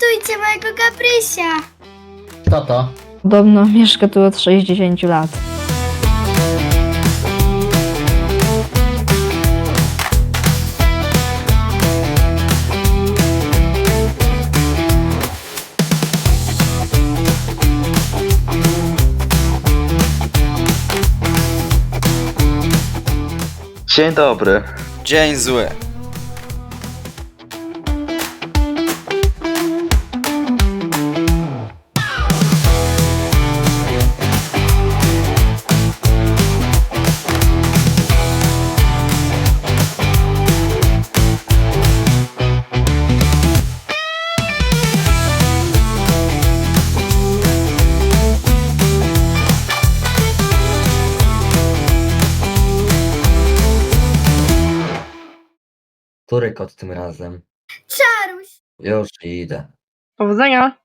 Ratujcie mojego Gabrysia! Kto to? Podobno mieszka tu od 60 lat. Dzień dobry. Dzień zły. Który kot tym razem? Czaruś! Już idę. Powodzenia!